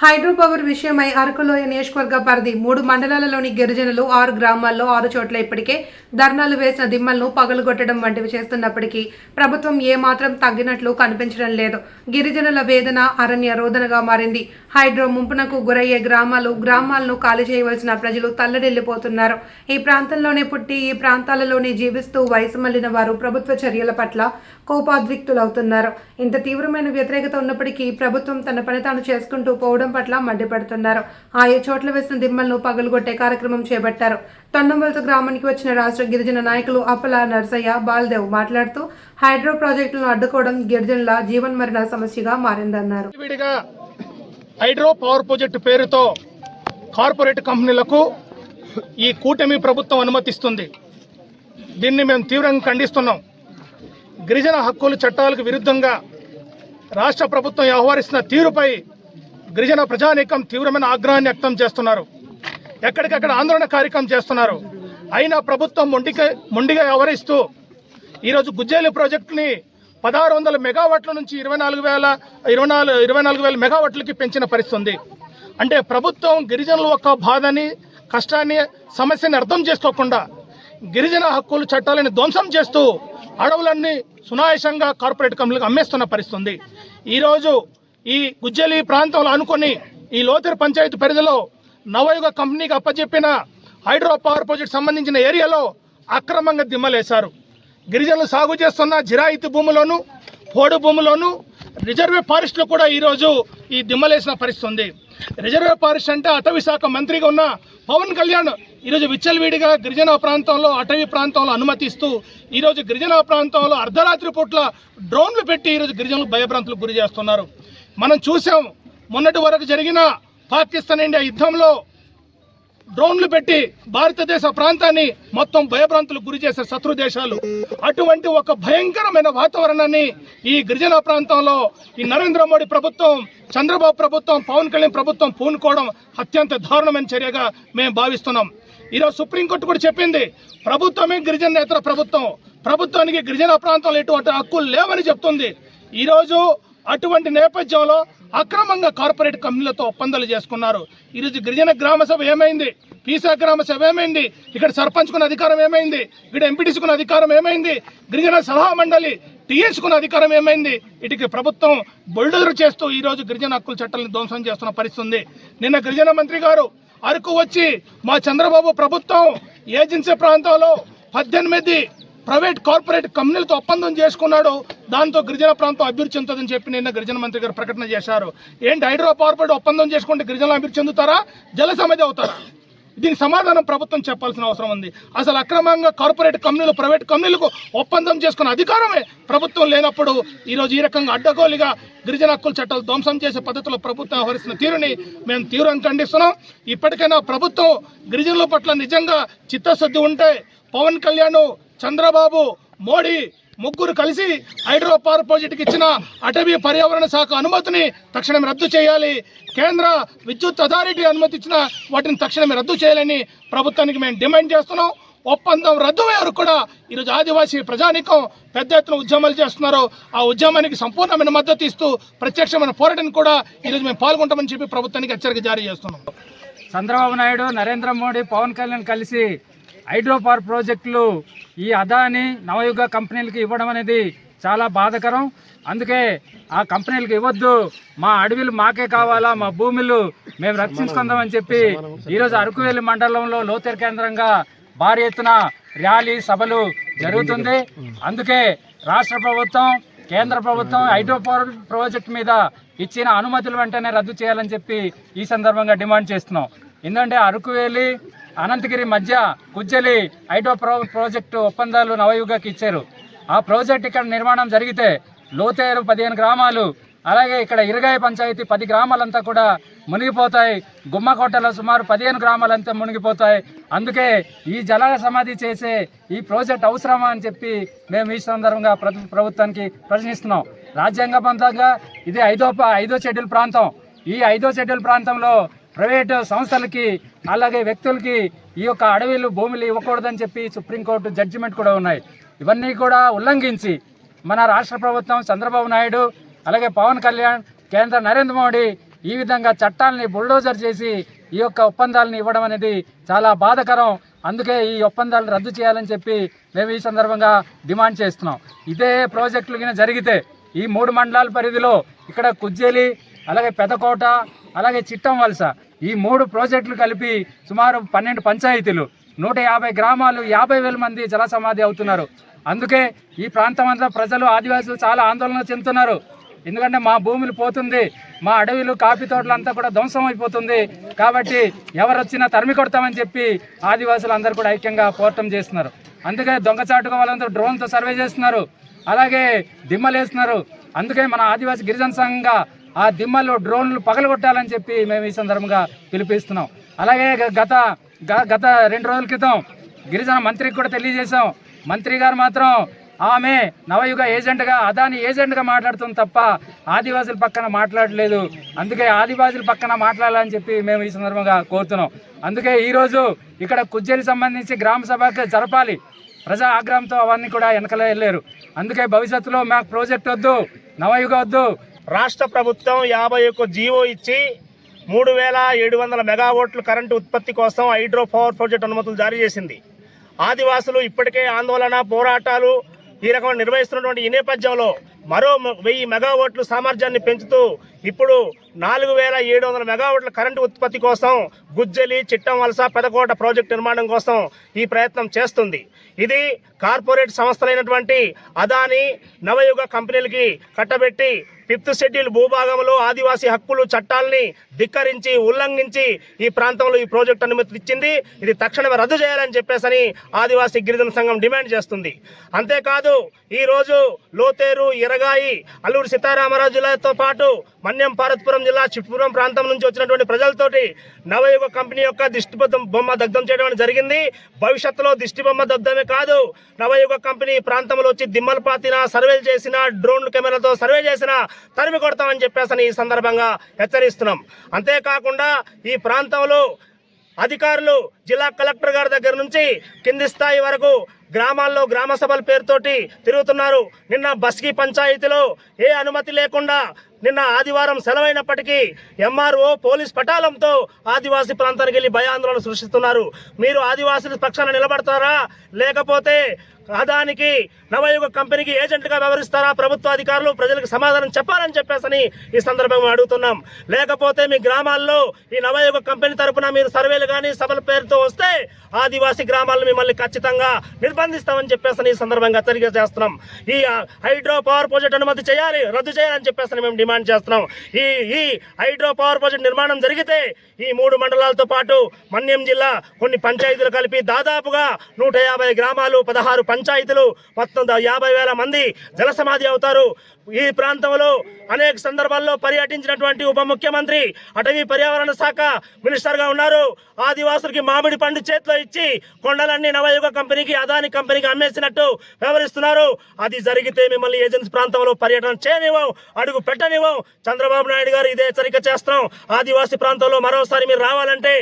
Hydro power విషయమై అరకులోయ నియోజకవర్గ పరిధి మూడు మండలాలలోని గిరిజనులు ఆరు గ్రామాల్లో ఆరు చోట్ల ఇప్పటికే ధర్నాలు వేసిన దిమ్మలను పగలగొట్టడం వంటివి చేస్తున్నప్పటికీ ప్రభుత్వం ఏమాత్రం తగ్గినట్లు కనిపించడం లేదు. గిరిజనుల వేదన అరణ్య రోదనగా మారింది. హైడ్రో ముంపునకు గురయ్యే గ్రామాలు గ్రామాలను ఖాళీ చేయవలసిన ప్రజలు తల్లడిల్లిపోతున్నారు. ఈ ప్రాంతంలోనే పుట్టి ఈ ప్రాంతాలలోనే జీవిస్తూ వయసు మళ్ళిన వారు ప్రభుత్వ చర్యల పట్ల కోపాద్రిక్తులవుతున్నారు. ఇంత తీవ్రమైన వ్యతిరేకత ఉన్నప్పటికీ ప్రభుత్వం తన పని తాను చేసుకుంటూ పోవడం పట్ల మండిపడుతున్నారు. ఆయా చోట్ల వేసిన దిమ్మలను పగలగొట్టే కార్యక్రమం చేపట్టారు. తొండంవలస గ్రామానికి వచ్చిన రాష్ట్ర గిరిజన నాయకులు అప్పల నర్సయ్య బాల్దేవ్ మాట్లాడుతూ హైడ్రో ప్రాజెక్టులను అడ్డుకోవడం గిరిజనుల జీవన్మరణ సమస్యగా మారిందన్నారు. హైడ్రో పవర్ ప్రాజెక్టు పేరుతో కార్పొరేట్ కంపెనీలకు ఈ కూటమి ప్రభుత్వం అనుమతిస్తుంది. దీన్ని మేము తీవ్రంగా ఖండిస్తున్నాం. గిరిజన హక్కులు చట్టాలకు విరుద్ధంగా రాష్ట్ర ప్రభుత్వం వ్యవహరిస్తున్న తీరుపై గిరిజన ప్రజానీకం తీవ్రమైన ఆగ్రహాన్ని వ్యక్తం చేస్తున్నారు. ఎక్కడికక్కడ ఆందోళన కార్యక్రమం చేస్తున్నారు. అయినా ప్రభుత్వం మొండిగా మొండిగా వ్యవహరిస్తూ ఈరోజు గుజ్జేలి ప్రాజెక్టుని పదహారు వందల మెగావాట్ల నుంచి ఇరవై నాలుగు వేల ఇరవై నాలుగు ఇరవై నాలుగు వేల మెగావాట్లకి పెంచిన పరిస్థితి ఉంది అంటే ప్రభుత్వం గిరిజనుల యొక్క బాధని కష్టాన్ని సమస్యని అర్థం చేసుకోకుండా గిరిజన హక్కులు చట్టాలని ధ్వంసం చేస్తూ అడవులన్నీ సునాయాసంగా కార్పొరేట్ కంపెనీలకు అమ్మేస్తున్న పరిస్థితి ఉంది ఈరోజు ఈ గుజ్జలి ప్రాంతంలో అనుకొని ఈ లోతెర పంచాయతీ పరిధిలో నవయుగ కంపెనీకి అప్పచెప్పిన హైడ్రో పవర్ ప్రాజెక్ట్ సంబంధించిన ఏరియాలో అక్రమంగా దిమ్మలేశారు. గిరిజనులు సాగు చేస్తున్న జిరాయితీ భూములోను పోడు భూములోను రిజర్వే ఫారెస్ట్లో కూడా ఈరోజు ఈ దిమ్మలేసిన పరిస్థితి ఉంది. రిజర్వే ఫారెస్ట్ అంటే అటవీ శాఖ మంత్రిగా ఉన్న పవన్ కళ్యాణ్ ఈరోజు విచ్చలవిడిగా గిరిజన ప్రాంతంలో అటవీ ప్రాంతంలో అనుమతిస్తూ ఈరోజు గిరిజన ప్రాంతంలో అర్ధరాత్రి పూట్ల డ్రోన్లు పెట్టి ఈరోజు గిరిజనులు భయభ్రాంతులకు గురి చేస్తున్నారు. మనం చూసాం మొన్నటి వరకు జరిగిన పాకిస్తాన్ ఇండియా యుద్ధంలో డ్రోన్లు పెట్టి భారతదేశ ప్రాంతాన్ని మొత్తం భయభ్రాంతులకు గురి చేసే శత్రు దేశాలు. అటువంటి ఒక భయంకరమైన వాతావరణాన్ని ఈ గిరిజన ప్రాంతంలో ఈ నరేంద్ర మోడీ ప్రభుత్వం చంద్రబాబు ప్రభుత్వం పవన్ కళ్యాణ్ ప్రభుత్వం పూనుకోవడం అత్యంత దారుణమైన చర్యగా మేము భావిస్తున్నాం. ఈరోజు సుప్రీంకోర్టు కూడా చెప్పింది ప్రభుత్వమే గిరిజన నేతల ప్రభుత్వం. ప్రభుత్వానికి గిరిజన ప్రాంతంలో ఎటువంటి హక్కులు లేవని చెప్తుంది. ఈరోజు అటువంటి నేపథ్యంలో అక్రమంగా కార్పొరేట్ కంపెనీలతో ఒప్పందాలు చేసుకున్నారు. ఈరోజు గిరిజన గ్రామ సభ ఏమైంది? పీసా గ్రామ సభ ఏమైంది? ఇక్కడ సర్పంచ్కున్న అధికారం ఏమైంది? ఇక్కడ ఎంపీటీసీకున్న అధికారం ఏమైంది? గిరిజన సలహా మండలి టీఎస్కున్న అధికారం ఏమైంది? ఇటుకి ప్రభుత్వం బొల్డోజర్ చేస్తూ ఈరోజు గిరిజన హక్కుల చట్టాలను ధ్వంసం చేస్తున్న పరిస్థితి ఉంది. నిన్న గిరిజన మంత్రి గారు అరకు వచ్చి మా చంద్రబాబు ప్రభుత్వం ఏజెన్సీ ప్రాంతంలో పద్దెనిమిది ప్రైవేట్ కార్పొరేట్ కంపెనీలతో ఒప్పందం చేసుకున్నాడు. దాంతో గిరిజన ప్రాంతం అభివృద్ధి చెందుతుందని చెప్పి నిన్న గిరిజన మంత్రి గారు ప్రకటన చేశారు. ఏంటి హైడ్రో కార్పొరేట్ ఒప్పందం చేసుకుంటే గిరిజనులు అభివృద్ధి చెందుతారా? జల సమాధి అవుతారా? దీనికి సమాధానం ప్రభుత్వం చెప్పాల్సిన అవసరం ఉంది. అసలు అక్రమంగా కార్పొరేట్ కంపెనీలు ప్రైవేట్ కంపెనీలకు ఒప్పందం చేసుకున్న అధికారమే ప్రభుత్వం లేనప్పుడు ఈరోజు ఈ రకంగా అడ్డగోలిగా గిరిజన హక్కుల చట్టాలు ధ్వంసం చేసే పద్ధతిలో ప్రభుత్వం వ్యవహరిస్తున్న తీరుని మేము తీవ్రంగా ఖండిస్తున్నాం. ఇప్పటికైనా ప్రభుత్వం గిరిజనుల పట్ల నిజంగా చిత్తశుద్ధి ఉంటే పవన్ కళ్యాణ్ చంద్రబాబు మోడీ ముగ్గురు కలిసి హైడ్రో పవర్ ప్రాజెక్టుకి ఇచ్చిన అటవీ పర్యావరణ శాఖ అనుమతిని తక్షణమే రద్దు చేయాలి. కేంద్ర విద్యుత్ అథారిటీ అనుమతి ఇచ్చిన వాటిని తక్షణమే రద్దు చేయాలని ప్రభుత్వానికి మేము డిమాండ్ చేస్తున్నాం. ఒప్పందం రద్దు వరకు కూడా ఈరోజు ఆదివాసీ ప్రజానికం పెద్ద ఎత్తున ఉద్యమాలు చేస్తున్నారు. ఆ ఉద్యమానికి సంపూర్ణమైన మద్దతు ఇస్తూ ప్రత్యక్షమైన పోరాటం కూడా ఈరోజు మేము పాల్గొంటామని చెప్పి ప్రభుత్వానికి హెచ్చరిక జారీ చేస్తున్నాం. చంద్రబాబు నాయుడు నరేంద్ర మోడీ పవన్ కళ్యాణ్ కలిసి హైడ్రోపవర్ ప్రాజెక్టులు ఈ అదాని నవయుగ కంపెనీలకు ఇవ్వడం అనేది చాలా బాధకరం. అందుకే ఆ కంపెనీలకు ఇవ్వద్దు. మా అడవిలు మాకే కావాలా మా భూములు మేము రక్షించుకుందామని చెప్పి ఈరోజు అరకువేలి మండలంలో లోతేరు కేంద్రంగా భారీ ఎత్తున ర్యాలీ సభలు జరుగుతుంది. అందుకే రాష్ట్ర ప్రభుత్వం కేంద్ర ప్రభుత్వం హైడ్రోపవర్ ప్రాజెక్ట్ మీద ఇచ్చిన అనుమతులు వెంటనే రద్దు చేయాలని చెప్పి ఈ సందర్భంగా డిమాండ్ చేస్తున్నాం. ఎందుకంటే అరకువేలి అనంతగిరి మధ్య కుజ్జలి హైడ్రో ప్రో ప్రాజెక్టు ఒప్పందాలు నవయుగకి ఇచ్చారు. ఆ ప్రాజెక్ట్ ఇక్కడ నిర్మాణం జరిగితే లోతేరు పదిహేను గ్రామాలు అలాగే ఇక్కడ ఇరగాయ పంచాయతీ పది గ్రామాలంతా కూడా మునిగిపోతాయి. గుమ్మకోటలో సుమారు పదిహేను గ్రామాలంతా మునిగిపోతాయి. అందుకే ఈ జల సమాధి చేసే ఈ ప్రాజెక్ట్ అవసరమా అని చెప్పి మేము ఈ సందర్భంగా ప్ర- ప్రభుత్వానికి ప్రశ్నిస్తున్నాం. రాజ్యాంగబద్ధంగా ఇది ఐదో ప- ఐదో షెడ్యూల్ ప్రాంతం. ఈ ఐదో షెడ్యూల్ ప్రాంతంలో ప్రైవేటు సంస్థలకి అలాగే వ్యక్తులకి ఈ యొక్క అడవిలు భూములు ఇవ్వకూడదని చెప్పి సుప్రీంకోర్టు జడ్జిమెంట్ కూడా ఉన్నాయి. ఇవన్నీ కూడా ఉల్లంఘించి మన రాష్ట్ర ప్రభుత్వం చంద్రబాబు నాయుడు అలాగే పవన్ కళ్యాణ్ కేంద్ర నరేంద్ర మోడీ ఈ విధంగా చట్టాలని బుల్డోజర్ చేసి ఈ యొక్క ఒప్పందాలను ఇవ్వడం అనేది చాలా బాధకరం. అందుకే ఈ ఒప్పందాలను రద్దు చేయాలని చెప్పి మేము ఈ సందర్భంగా డిమాండ్ చేస్తున్నాం. ఇదే ప్రాజెక్టులు కింద జరిగితే ఈ మూడు మండలాల పరిధిలో ఇక్కడ కుజ్జేలి అలాగే పెదకోట అలాగే చిట్టం వలస ఈ మూడు ప్రాజెక్టులు కలిపి సుమారు పన్నెండు పంచాయతీలు. నూట యాభై గ్రామాలు యాభై వేల మంది జల సమాధి అవుతున్నారు. అందుకే ఈ ప్రాంతం అంతా ప్రజలు ఆదివాసులు చాలా ఆందోళన చెందుతున్నారు. ఎందుకంటే మా భూములు పోతుంది మా అడవిలు కాఫీ తోటలు అంతా కూడా ధ్వంసం అయిపోతుంది. కాబట్టి ఎవరు వచ్చినా తరిమి కొడతామని చెప్పి ఆదివాసులు అందరూ కూడా ఐక్యంగా పోరాటం చేస్తున్నారు. అందుకే దొంగచాటుగా వాళ్ళంతా డ్రోన్తో సర్వే చేస్తున్నారు. అలాగే దిమ్మలేస్తున్నారు. అందుకే మన ఆదివాసి గిరిజన సంఘంగా ఆ దిమ్మలు డ్రోన్లు పగలగొట్టాలని చెప్పి మేము ఈ సందర్భంగా పిలిపిస్తున్నాం. అలాగే గత గ- గత రెండు రోజుల క్రితం గిరిజన మంత్రికి కూడా తెలియజేశాం. మంత్రి గారు మాత్రం ఆమె నవయుగ ఏజెంట్గా అదాని ఏజెంట్గా మాట్లాడుతుంది తప్ప ఆదివాసుల పక్కన మాట్లాడలేదు. అందుకే ఆదివాసుల పక్కన మాట్లాడాలని చెప్పి మేము ఈ సందర్భంగా కోరుతున్నాం. అందుకే ఈరోజు ఇక్కడ కుజ్జేలి సంబంధించి గ్రామ సభకు జరపాలి. ప్రజా ఆగ్రహంతో అవన్నీ కూడా వెనకలే వెళ్ళారు అందుకే భవిష్యత్తులో మాకు ప్రాజెక్ట్ వద్దు నవయుగ వద్దు రాష్ట్ర ప్రభుత్వం యాభై ఒక్క జీవో ఇచ్చి మూడు వేల ఏడు వందల మెగావాట్లు కరెంటు ఉత్పత్తి కోసం హైడ్రో పవర్ ప్రాజెక్ట్ అనుమతులు జారీ చేసింది. ఆదివాసులు ఇప్పటికే ఆందోళన పోరాటాలు ఈ రకమైన నిర్వహిస్తున్నటువంటి ఈ నేపథ్యంలో మరో వెయ్యి మెగావాట్లు సామర్థ్యాన్ని పెంచుతూ ఇప్పుడు నాలుగు వేల ఏడు వందల మెగావాట్ల కరెంటు ఉత్పత్తి కోసం గుజ్జలి చిట్టం వలస పెదకోట ప్రాజెక్టు నిర్మాణం కోసం ఈ ప్రయత్నం చేస్తుంది. ఇది కార్పొరేట్ సంస్థలైనటువంటి అదాని నవయుగ కంపెనీలకి కట్టబెట్టి ఫిఫ్త్ షెడ్యూల్ భూభాగంలో ఆదివాసీ హక్కులు చట్టాలని ధిక్కరించి ఉల్లంఘించి ఈ ప్రాంతంలో ఈ ప్రాజెక్టు అనుమతి ఇచ్చింది ఇది తక్షణమే రద్దు చేయాలని చెప్పేసని ఆదివాసీ గిరిజన సంఘం డిమాండ్ చేస్తుంది. అంతేకాదు ఈ రోజు లోతేరు ఇరగాయి అల్లూరు సీతారామరాజు జిల్లాతో పాటు మన్యం భారత్పురం జిల్లా చిట్పురం ప్రాంతం నుంచి వచ్చినటువంటి ప్రజలతోటి నవయుగ కంపెనీ యొక్క దిష్టి బొమ్మ- దగ్ధం చేయడం జరిగింది. భవిష్యత్తులో దిష్టి బొమ్మ దగ్ధమే కాదు నవయుగ కంపెనీ ప్రాంతంలో వచ్చి దిమ్మలు పాతిన సర్వేలు చేసిన డ్రోన్ కెమెరాతో సర్వే చేసిన తరిమి కొడతామని చెప్పేసి ఈ సందర్భంగా హెచ్చరిస్తున్నాం. అంతేకాకుండా ఈ ప్రాంతంలో అధికారులు జిల్లా కలెక్టర్ గారి దగ్గర నుంచి కింది స్థాయి వరకు గ్రామాల్లో గ్రామ సభల పేరుతోటి తిరుగుతున్నారు. నిన్న బస్కి పంచాయతీలో ఏ అనుమతి లేకుండా నిన్న ఆదివారం సెలవైనప్పటికీ ఎంఆర్ఓ పోలీస్ పటాలంతో ఆదివాసీ ప్రాంతానికి వెళ్ళి భయాందోళన సృష్టిస్తున్నారు. మీరు ఆదివాసుల పక్షాన నిలబడతారా? లేకపోతే అదానికి నవయుగ కంపెనీకి ఏజెంట్గా వ్యవహరిస్తారా? ప్రభుత్వ అధికారులు ప్రజలకు సమాధానం చెప్పాలని చెప్పేసని ఈ సందర్భంగా అడుగుతున్నాం. లేకపోతే మీ గ్రామాల్లో ఈ నవయుగ కంపెనీ తరపున మీరు సర్వేలు కానీ సభల పేరుతో వస్తే ఆదివాసీ గ్రామాలను మిమ్మల్ని ఖచ్చితంగా నిర్బంధిస్తామని చెప్పేసి ఈ సందర్భంగా తెలియజేస్తున్నాం. చేస్తున్నాం ఈ హైడ్రో పవర్ ప్రాజెక్ట్ అనుమతి చేయాలి రద్దు చేయాలని చెప్పేసి మేము డిమాండ్ చేస్తున్నాం. ఈ ఈ హైడ్రో పవర్ ప్రాజెక్ట్ నిర్మాణం జరిగితే ఈ మూడు మండలాలతో పాటు మన్యం జిల్లా కొన్ని పంచాయతీలు కలిపి దాదాపుగా నూట యాభై గ్రామాలు పదహారు పంచాయతీలు మొత్తం యాభై వేల మంది జలసమాధి అవుతారు. ఈ ప్రాంతంలో అనేక సందర్భాల్లో పర్యటించినటువంటి ఉప ముఖ్యమంత్రి అటవీ పర్యావరణ శాఖ మినిస్టర్గా ఉన్నారు. ఆదివాసులకి మామిడి పండు చేతిలో ఇచ్చి కొండలన్నీ నవయుగ కంపెనీకి అదాని కంపెనీకి అమ్మేసినట్టు వ్యవహరిస్తున్నారు అది జరిగితే మిమ్మల్ని ఏజెన్సీ ప్రాంతంలో పర్యటన చేయనివ్వం అడుగు పెట్టని పెట్టనివ్వం చంద్రబాబు నాయుడు గారు ఇదే హెచ్చరిక చేస్తున్నాం. ఆదివాసీ ప్రాంతంలో మరోసారి మీరు రావాలంటే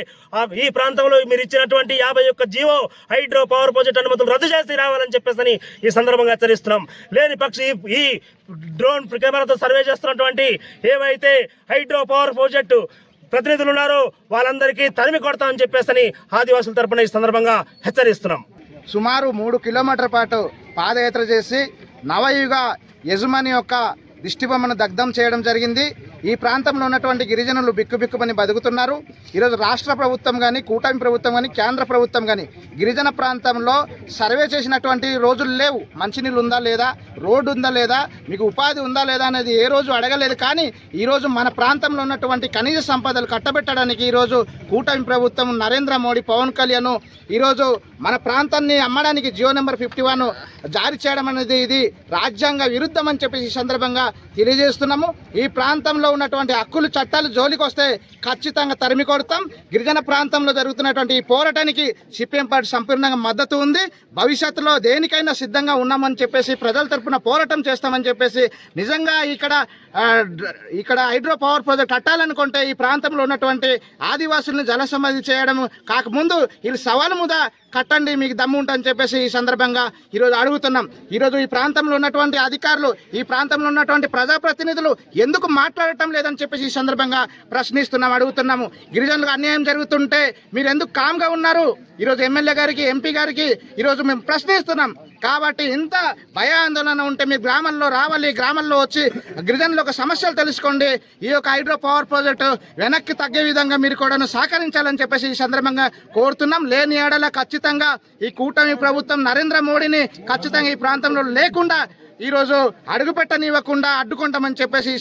ఈ ప్రాంతంలో మీరు ఇచ్చినటువంటి యాభై ఒక్క జీవో హైడ్రో పవర్ ప్రాజెక్ట్ అనుమతులు రద్దు చేసి రావాలని చెప్పేసి ఈ సందర్భంగా హెచ్చరిస్తున్నాం. లేని పక్షి ఈ- ఈ డ్రోన్ కెమెరాతో సర్వే చేస్తున్నటువంటి ఏవైతే హైడ్రో పవర్ ప్రాజెక్టు ప్రతినిధులు ఉన్నారో వాళ్ళందరికీ తరిమి కొడతామని చెప్పేసి ఆదివాసుల తరపున ఈ సందర్భంగా హెచ్చరిస్తున్నాం. సుమారు మూడు కిలోమీటర్ పాటు పాదయాత్ర చేసి నవయుగ యజమాని యొక్క దిష్టిబొమ్మను దగ్ధం చేయడం జరిగింది. ఈ ప్రాంతంలో ఉన్నటువంటి గిరిజనులు బిక్కుబిక్కుమని బతుకుతున్నారు. ఈరోజు రాష్ట్ర ప్రభుత్వం కానీ కూటమి ప్రభుత్వం కానీ కేంద్ర ప్రభుత్వం కానీ గిరిజన ప్రాంతంలో సర్వే చేసినటువంటి రోజులు లేవు. మంచినీళ్ళు ఉందా లేదా? రోడ్డు ఉందా లేదా? మీకు ఉపాధి ఉందా లేదా అనేది ఏ రోజు అడగలేదు. కానీ ఈరోజు మన ప్రాంతంలో ఉన్నటువంటి ఖనిజ సంపదలు కట్టబెట్టడానికి ఈరోజు కూటమి ప్రభుత్వం నరేంద్ర మోడీ పవన్ కళ్యాణ్ ఈరోజు మన ప్రాంతాన్ని అమ్మడానికి జియో నెంబర్ ఫిఫ్టీ వన్ జారీ చేయడం అనేది ఇది రాజ్యాంగ విరుద్ధం అని చెప్పేసి ఈ సందర్భంగా తెలియజేస్తున్నాము. ఈ ప్రాంతంలో ఉన్నటువంటి హక్కులు చట్టాలు జోలికి వస్తే ఖచ్చితంగా తరిమి కొడతాం. గిరిజన ప్రాంతంలో జరుగుతున్నటువంటి ఈ పోరాటానికి సిపిఎం పార్టీ సంపూర్ణంగా మద్దతు ఉంది. భవిష్యత్తులో దేనికైనా సిద్ధంగా ఉన్నామని చెప్పేసి ప్రజల తరపున పోరాటం చేస్తామని చెప్పేసి నిజంగా ఇక్కడ ఇక్కడ హైడ్రో పవర్ ప్రాజెక్ట్ కట్టాలనుకుంటే ఈ ప్రాంతంలో ఉన్నటువంటి ఆదివాసులను జలసమాధి చేయడం కాకముందు వీళ్ళు సవాలు ముదా కట్టండి మీకు దమ్ము ఉంటుందని చెప్పేసి ఈ సందర్భంగా ఈరోజు అడుగుతున్నాం. ఈరోజు ఈ ప్రాంతంలో ఉన్నటువంటి అధికారులు ఈ ప్రాంతంలో ఉన్నటువంటి ప్రజాప్రతినిధులు ఎందుకు మాట్లాడటం లేదని చెప్పేసి ఈ సందర్భంగా ప్రశ్నిస్తున్నాం అడుగుతున్నాము. గిరిజనులకు అన్యాయం జరుగుతుంటే మీరు ఎందుకు కామ్గా ఉన్నారు? ఈరోజు ఎమ్మెల్యే గారికి ఎంపీ గారికి ఈరోజు మేము ప్రశ్నిస్తున్నాం. కాబట్టి ఇంత భయాందోళన ఉంటే మీ గ్రామంలో రావాలి గ్రామంలో వచ్చి గిరిజనుల యొక్క సమస్యలు తెలుసుకోండి. ఈ యొక్క హైడ్రో పవర్ ప్రాజెక్టు వెనక్కి తగ్గే విధంగా మీరు కూడా సహకరించాలని చెప్పేసి ఈ సందర్భంగా కోరుతున్నాం. లేని ఏడల ఖచ్చితంగా ఈ కూటమి ప్రభుత్వం నరేంద్ర మోడీని ఖచ్చితంగా ఈ ప్రాంతంలో లేకుండా ఈరోజు అడుగుపెట్టనివ్వకుండా అడ్డుకుంటామని చెప్పేసి